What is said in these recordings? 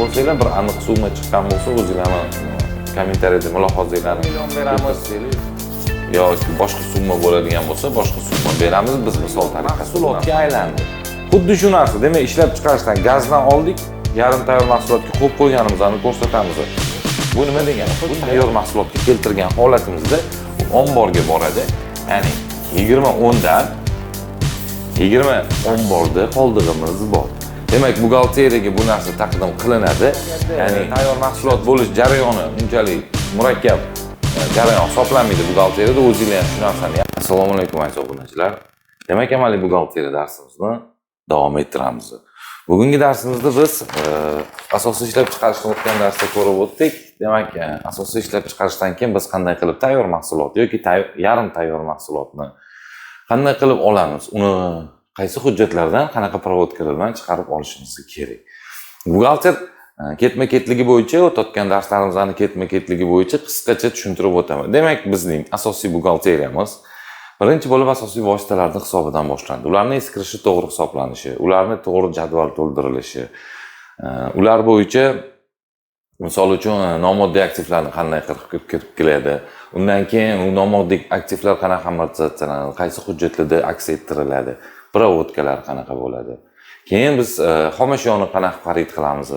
bo'lsanglar bir aniq summa chiqqan bo'lsa o'zinglarni kommentariyada mulozazanglarni million beramiz. Yoki boshqa summa bo'ladigan bo'lsa boshqa summa beramiz. Biz misol tariqasida mahsulotga aylandi xuddi shu narsa demak ishlab chiqarishdan gazdan oldik. Yarim tayyor mahsulotga qo'yib qo'yganimizni ko'rsatamiz. Bu nima degani? Bu tayyor mahsulotga keltirgan holatimizda omborga boradi. Ya'ni yigirma o'ndan yigirma omborda qoldig'imiz bor demak buxgalteriyaga bu narsa taqdim qilinadi. Ya'ni tayyor mahsulot bo'lish jarayoni unchalik murakkab e, jarayon hisoblanmaydi buxgalteriyada. O'zinglar ham shu narsani assalomu alaykum aziz obunachilar. Demak amaliy buxgalteriya darsimizni davom ettiramiz. Bugungi darsimizda biz e, asosiy ishlab chiqarishni o'tgan darsda ko'rib o'tdik. Demak e, asosiy ishlab chiqarishdan keyin biz qanday qilib tayyor mahsulot yoki yarim tayyor mahsulotni qanday qilib olamiz? Uni qaysi hujjatlardan qanaqa provodkalar chiqarib olishimiz kerak? Buxgalter e, ketma ketligi bo'yicha o'tayotgan darslarimizni ketma ketligi bo'yicha qisqacha tushuntirib o'taman. Demak bizning asosiy buxgalteriyamiz birinchi bo'lib asosiy vositalarni hisobidan boshlandi. Ularni eskirishi to'g'ri hisoblanishi ularni to'g'ri jadval to'ldirilishi e, ular bo'yicha misol uchun e, nomoddiy aktivlarni qanday qilib kirib keladi undan keyin u nomoddiy aktivlar qanaqa amortizatsiyalanadi qaysi hujjatlarda aks ettiriladi provodkalar qanaqa bo'ladi. Keyin biz e, xomashyoni qanaqa xarid qilamiz.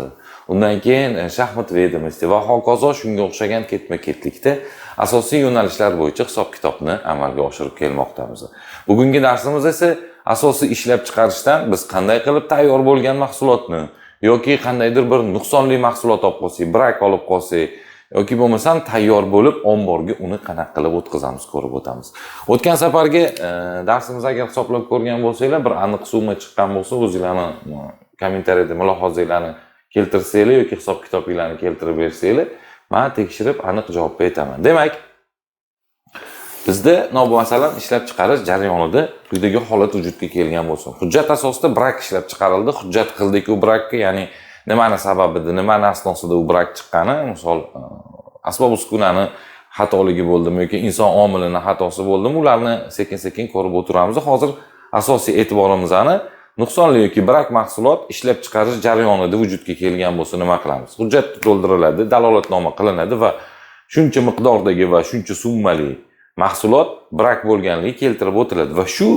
Undan keyin e, shaxmat ведомости va hokazo shunga o'xshagan ketma ketlikda asosiy yo'nalishlar bo'yicha hisob kitobni amalga oshirib kelmoqdamiz. Bugungi darsimiz esa asosiy ishlab chiqarishdan biz qanday qilib tayyor bo'lgan mahsulotni yoki qandaydir bir nuqsonli mahsulot olib qolsak brak olib qolsak yoki bo'lmasam tayyor bo'lib omborga uni qanaqa qilib o'tkazamiz ko'rib o'tamiz. O'tgan safargi e, darsimizni agar hisoblab ko'rgan bo'lsanglar bir aniq summa chiqqan bo'lsa o'zinglarni e, kommentariyada mulohazanglarni keltirsanglar yoki hisob kitobinglarni keltirib bersanglar man tekshirib aniq javob beraman demak bizda no masalan ishlab chiqarish jarayonida quyidagi holat vujudga kelgan bo'lsin. Hujjat asosida brak ishlab chiqarildi. Hujjat qildiku u brakka ya'ni nimani sababida nimani asnosida u brak chiqqani misol e, asbob uskunani xatoligi bo'ldimi yoki inson omilini xatosi bo'ldimi ularni sekin sekin ko'rib o'tiramiz. Hozir asosiy e'tiborimizni nuqsonli yoki brak mahsulot ishlab chiqarish jarayonida vujudga kelgan bo'lsa nima qilamiz? Hujjat to'ldiriladi dalolatnoma qilinadi va shuncha miqdordagi va shuncha summali mahsulot brak bo'lganligi keltirib o'tiladi va shu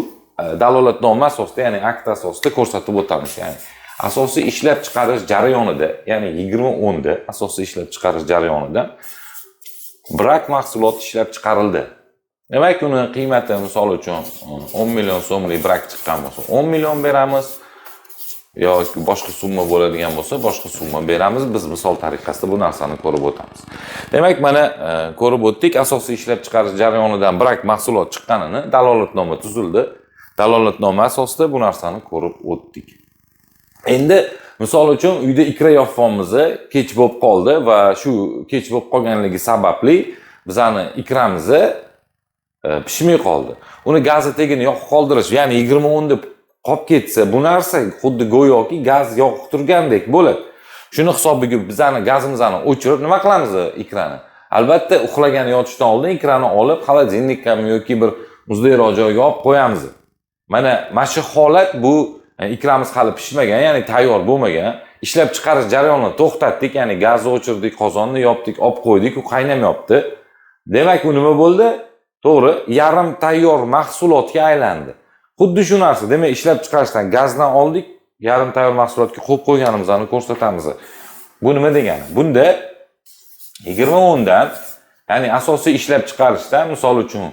e, dalolatnoma asosida ya'ni akt asosida ko'rsatib o'tamiz. Ya'ni asosiy ishlab chiqarish jarayonida ya'ni yigirma o'nda asosiy ishlab chiqarish jarayonida brak mahsuloti ishlab chiqarildi. Demak uni qiymati misol uchun o'n million so'mlik brak chiqqan bo'lsa o'n million beramiz yoki boshqa summa bo'ladigan bo'lsa boshqa summa beramiz. Biz misol tariqasida bu narsani ko'rib o'tamiz. Demak mana e, ko'rib o'tdik asosiy ishlab chiqarish jarayonidan brak mahsulot chiqqanini dalolatnoma tuzildi. Dalolatnoma asosida bu narsani ko'rib o'tdik. Endi misol uchun uyda ikra yopganmiz kech bo'lib qoldi va shu kech bo'lib qolganligi sababli bizani ikramiz e, pishmay qoldi. Uni gazni tagini yoqib qoldirish ya'ni yigirma o'nda qolib ketsa bu narsa xuddi go'yoki gaz yoqib turgandek bo'ladi. Shuni hisobiga bizani gazimizni o'chirib nima qilamiz ikrani? Albatta uxlagan yotishdan oldin ikrani olib xolodilnikkami yoki bir muzlayroq joyga olib qo'yamiz. Mana mana shu holat bu e, ikramiz hali pishmagan ya'ni tayyor bo'lmagan. Ishlab chiqarish jarayonini to'xtatdik ya'ni gazni o'chirdik qozonni yopdik olib qo'ydik u qaynamayapti demak u nima bo'ldi? To'g'ri yarim tayyor mahsulotga aylandi. Xuddi shu narsa demak ishlab chiqarishdan gazdan oldik yarim tayyor mahsulotga qo'yib qo'yganimizni ko'rsatamiz. Bu nima degani? Bunda yigirma o'ndan ya'ni asosiy ishlab chiqarishdan misol uchun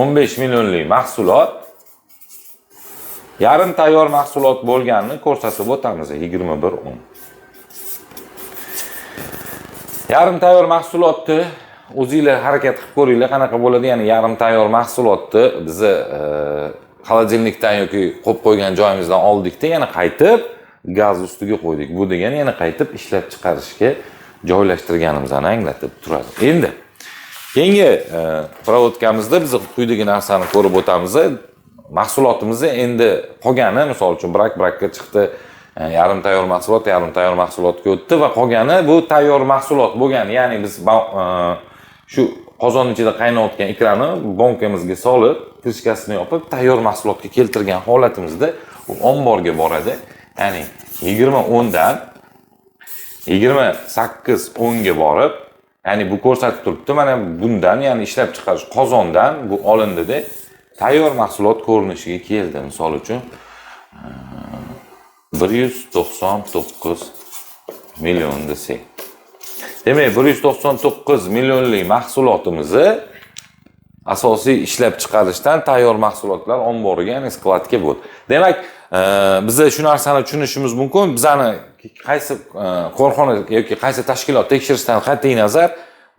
o'n besh millionlik mahsulot yarim tayyor mahsulot bo'lganini ko'rsatib o'tamiz. Yigirma bir o'n yarim tayyor mahsulotni o'zinglar harakat qilib ko'ringlar qanaqa bo'ladi? Ya'ni yarim tayyor mahsulotni bizni e, xolodilnikdan yoki qo'yib qo'ygan joyimizdan oldikda yana qaytib gaz ustiga qo'ydik. Bu degani yana qaytib ishlab chiqarishga joylashtirganimizni anglatib turadi endi keyingi e, provodkamizda biz quyidagi narsani ko'rib o'tamiz mahsulotimizni endi qolgani misol uchun brak brakka chiqdi e, yarim tayyor mahsulot yarim tayyor mahsulotga o'tdi va qolgani bu tayyor mahsulot bo'lgan. Ya'ni biz e, shu qozon ichida qaynayotgan ikrani bonkamizga solib krishkasini yopib tayyor mahsulotga keltirgan holatimizda u omborga boradi. Ya'ni yigirma o'ndan yigirma sakkiz o'nga borib ya'ni bu ko'rsatib turibdi. Mana bundan ya'ni ishlab chiqarish qozondan bu olindida tayyor mahsulot ko'rinishiga keldi. Misol uchun e, bir yuz to'qson to'qqiz million desak demak bir yuz to'qson to'qqiz millionlik mahsulotimizni asosiy ishlab chiqarishdan tayyor mahsulotlar omboriga ya'ni skladga bo'ldi. Demak e, biza shu narsani tushunishimiz mumkin. Bizani qaysi e, korxona yoki qaysi tashkilot tekshirishdan qat'iy nazar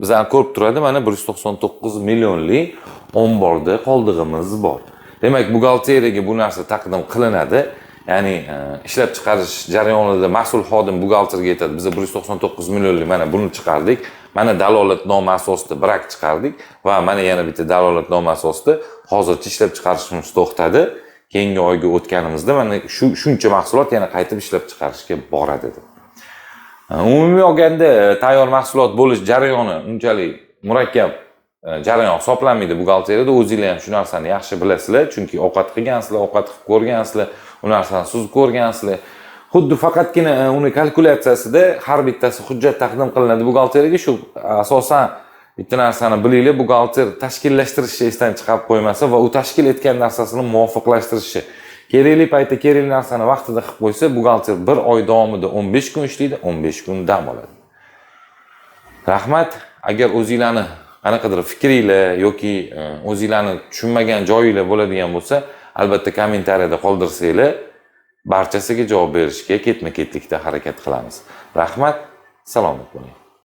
bizani ko'rib turadi. Mana bir yuz to'qson to'qqiz millionlik omborda qoldig'imiz bor. Demak buxgalteriyaga bu narsa taqdim qilinadi. Ya'ni e, ishlab chiqarish jarayonida mas'ul xodim buxgalterga aytadi biza bir yuz to'qson to'qqiz millionlik mana buni chiqardik. Mana dalolatnoma asosida brak chiqardik va mana yana bitta dalolatnoma asosida hozircha ishlab chiqarishimiz to'xtadi. Keyingi oyga o'tganimizda mana shu shuncha mahsulot yana qaytib ishlab chiqarishga boradi deb e, umumiy olganda e, tayyor mahsulot bo'lish jarayoni unchalik murakkab Э, jarayon hisoblanmaydi buxgalteriyada o'zinglar ham shu narsani yaxshi bilasizlar. Chunki ovqat qilgansizlar ovqat qilib ko'rgansizlar u narsani suzib ko'rgansizlar. Xuddi faqatgina e, uni kalkulyatsiyasida har bittasi hujjat taqdim qilinadi buxgalteriyaga shu e, asosan bitta narsani bilinglar buxgalter tashkillashtirishni esdan chiqarib qo'ymasa va u tashkil etgan narsasini muvofiqlashtirishi kerakli paytda kerakli narsani vaqtida qilib qo'ysa buxgalter bir oy davomida o'n besh kun ishlaydi o'n besh kun dam oladi. Rahmat. Agar o'zinglarni qanaqadir fikringlar yoki e, o'zinglarni tushunmagan joyinglar bo'ladigan bo'lsa albatta kommentariyada qoldirsanglar barchasiga javob berishga ketma ketlikda harakat qilamiz. Rahmat salomat bo'ling.